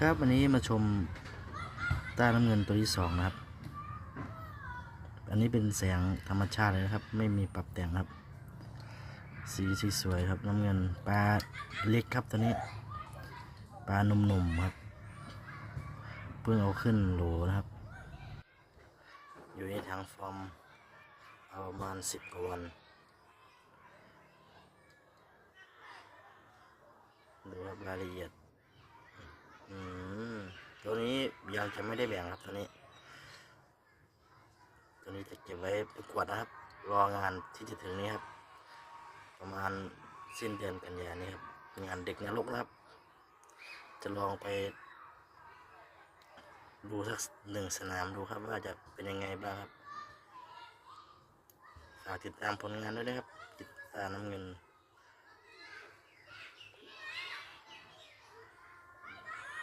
ครับวันนี้มาชมต้น้ำเงินตัวที่สองนะครับ อันนี้เป็นแสงธรรมชาติเลยนะครับ ไม่มีปรับแต่งครับ สีสวยๆครับน้ำเงินปลาเล็กครับตัวนี้ ปลาหนุ่มๆครับ เพิ่งเอาขึ้นโหลนะครับ อยู่ในทางฟอร์มเอาประมาณสิบกว่าวันดูครับรายละเอียด อืม ตัว ยังจะไม่ได้แบ่งครับตัวนี้ ตัวนี้จะเก็บไว้ประกวดนะครับ รองานที่จะถึงนี้ครับ ประมาณสิ้นเดือนกันยายนนี้ครับงานเด็กนรกนะครับ จะลองไป ดูสักหนึ่งสนามดูครับ ว่าจะเป็นยังไงบ้างครับฝากติดตามผลงานด้วยนะครับ ติดตามน้ำเงิน